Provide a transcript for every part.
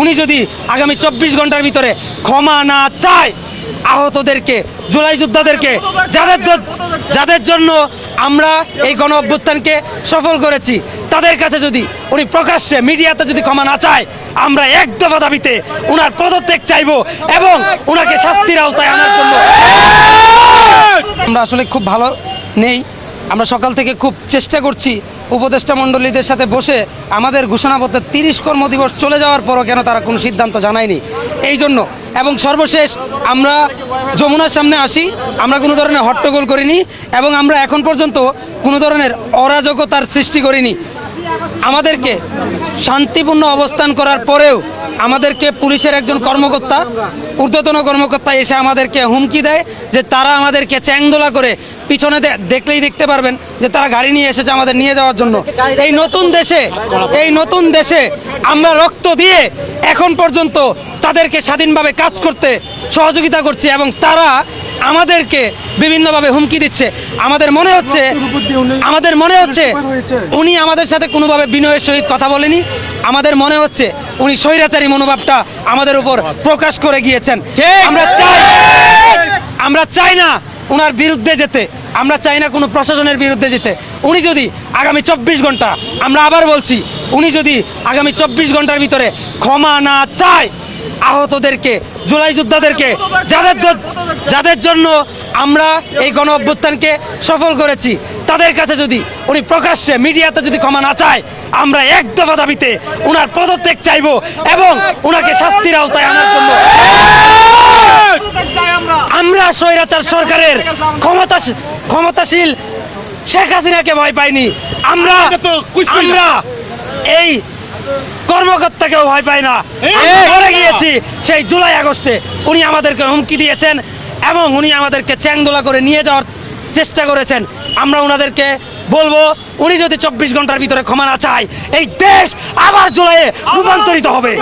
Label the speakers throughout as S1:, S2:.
S1: উনি যদি আগামী চব্বিশ ঘণ্টার ভিতরে ক্ষমা না চায়, আহতদেরকে, জুলাই যোদ্ধাদেরকে, যাদের যাদের জন্য আমরা এই গণ অভ্যুত্থানকে সফল করেছি, তাদের কাছে যদি উনি প্রকাশ্যে মিডিয়াতে যদি ক্ষমা না চায়, আমরা এক দফা দাবিতে উনার পদত্যাগ চাইব এবং উনাকে শাস্তির আওতায় আনার জন্য। আমরা আসলে খুব ভালো নেই। আমরা সকাল থেকে খুব চেষ্টা করছি। উপদেষ্টা মণ্ডলীদের সাথে বসে আমাদের ঘোষণাপত্রে তিরিশ কর্মদিবস চলে যাওয়ার পরও কেন তারা কোনো সিদ্ধান্ত জানায়নি? এই জন্য। এবং সর্বশেষ, আমরা যমুনার সামনে আসি, আমরা কোনো ধরনের হট্টগোল করিনি এবং আমরা এখন পর্যন্ত কোনো ধরনের অরাজকতার সৃষ্টি করিনি। আমাদেরকে শান্তিপূর্ণ অবস্থান করার পরেও আমাদেরকে পুলিশের একজন কর্মকর্তা, ঊর্ধ্বতন কর্মকর্তা এসে আমাদেরকে হুমকি দেয় যে তারা আমাদেরকে চ্যাংদোলা করে পিছনে দেখলেই দেখতে পারবেন যে তারা গাড়ি নিয়ে এসেছে আমাদের নিয়ে যাওয়ার জন্য। এই নতুন দেশে, এই নতুন দেশে আমরা রক্ত দিয়ে এখন পর্যন্ত তাদেরকে স্বাধীনভাবে কাজ করতে সহযোগিতা করছি এবং তারা আমাদেরকে বিভিন্নভাবে হুমকি দিচ্ছে। আমাদের মনে হচ্ছে আমাদের মনে হচ্ছে উনি আমাদের সাথে কোনোভাবে বিনয়ের সহিত কথা বলেনি। আমাদের মনে হচ্ছে উনি স্বৈরাচারী মনোভাবটা আমাদের উপর প্রকাশ করে গিয়েছেন। আমরা চাই আমরা চাই না ওনার বিরুদ্ধে যেতে। আমরা চাই না কোনো প্রশাসনের বিরুদ্ধে যেতে। উনি যদি আগামী চব্বিশ ঘণ্টা আমরা আবার বলছি উনি যদি আগামী চব্বিশ ঘণ্টার ভিতরে ক্ষমা না চায় আহতদেরকে জুলাই যোদ্ধাদেরকে যাদের যাদের জন্য আমরা এই গণ অভ্যুত্থানকে সফল করেছি তাদের কাছে যদি উনি প্রকাশ্যে মিডিয়াতে যদি ক্ষমা না চায় আমরা এক দফা দাবিতে উনার পদত্যাগ চাইব এবং উনাকে শাস্তির আওতায় আনার জন্য আমরা স্বৈরাচার সরকারের ক্ষমতা ক্ষমতাশীল শেখ হাসিনাকে ভয় পাইনি। আমরা আমরা এই কর্মকর্তাকেও ভয় পাই না। করে গিয়েছি। সেই জুলাই আগস্টে উনি আমাদেরকে হুমকি দিয়েছেন এবং উনি আমাদেরকে চ্যাংদোলা করে নিয়ে যাওয়ার চেষ্টা করেছেন। আমরা ওনাদেরকে বলব উনি যদি চব্বিশ ঘণ্টার ভিতরে ক্ষমা না চায় এই দেশ আবার জুলাইয়ে রূপান্তরিত হবে।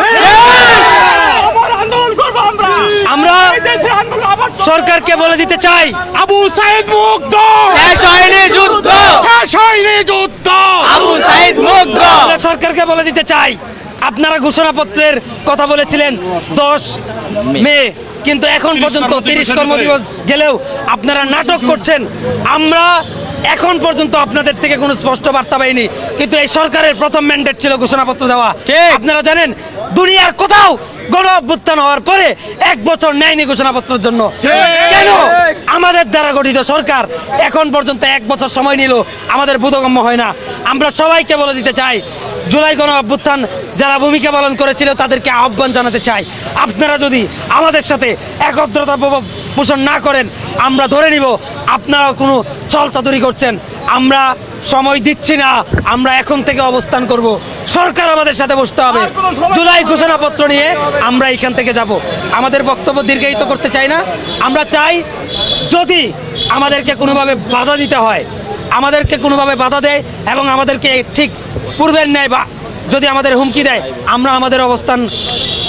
S2: আবার আন্দোলন করব আমরা।
S1: আমরা
S2: এই দেশে আন্দোলন আবার চলবে।
S1: সরকারকে বলে দিতে চাই
S3: আবু সাইদ মুগ্ধ!
S4: শেষ হয়নি যুদ্ধ!
S3: শেষ হয়নি যুদ্ধ!
S4: আবু সাইদ মুগ্ধ!
S1: আমরা সরকারকে বলে দিতে চাই। আপনারা ঘোষণাপত্রের কথা বলেছিলেন দশ মে। কিন্তু এখন পর্যন্ত তিরিশ কর্মদিবস গেলেও আপনারা নাটক করছেন। আমরা এখন পর্যন্ত আপনাদের থেকে কোনো স্পষ্ট বার্তা পাইনি। কিন্তু এই সরকারের প্রথম ম্যান্ডেট ছিল ঘোষণাপত্র দেওয়া। আপনারা জানেন দুনিয়ার কোথাও গণ অভ্যুত্থান হওয়ার পরে এক বছর নেয়নি ঘোষণাপত্রের জন্য। কেন? আমাদের দ্বারা গঠিত সরকার এখন পর্যন্ত এক বছর সময় নিল আমাদের বোধগম্য হয় না। আমরা সবাইকে বলে দিতে চাই জুলাই গণ অভ্যুত্থান যারা ভূমিকা পালন করেছিল তাদেরকে আহ্বান জানাতে চাই। আপনারা যদি আমাদের সাথে একত্রতা পোষণ না করেন আমরা ধরে নিব আপনারাও কোনো চল চাতুরি করছেন। আমরা সময় দিচ্ছি না আমরা এখন থেকে অবস্থান করব। সরকার আমাদের সাথে বসতে হবে। জুলাই ঘোষণাপত্র নিয়ে আমরা এখান থেকে যাব। আমাদের বক্তব্য দীর্ঘায়িত করতে চাই না। আমরা চাই যদি আমাদেরকে কোনোভাবে বাধা দিতে হয় আমাদেরকে কোনোভাবে বাধা দেয় এবং আমাদেরকে ঠিক পূর্বের ন্যায় বা যদি আমাদের হুমকি দেয় আমরা আমাদের অবস্থান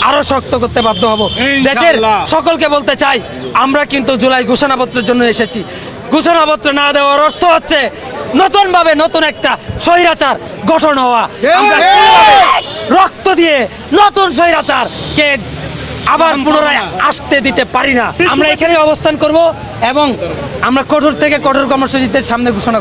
S1: আরও শক্ত করতে বাধ্য হব। দেশের সকলকে বলতে চাই আমরা কিন্তু জুলাই ঘোষণাপত্রের জন্য এসেছি। ঘোষণাপত্র না দেওয়ার অর্থ হচ্ছে নতুন ভাবে নতুন একটা স্বৈরাচার গঠন হওয়া। আমরা রক্ত দিয়ে নতুন স্বৈরাচার কে আবার পুনরায় আসতে দিতে পারি না? আমরা এখানে অবস্থান করব এবং আমরা কঠোর থেকে কঠোর কর্মসূচিতে সামনে ঘোষণা করব।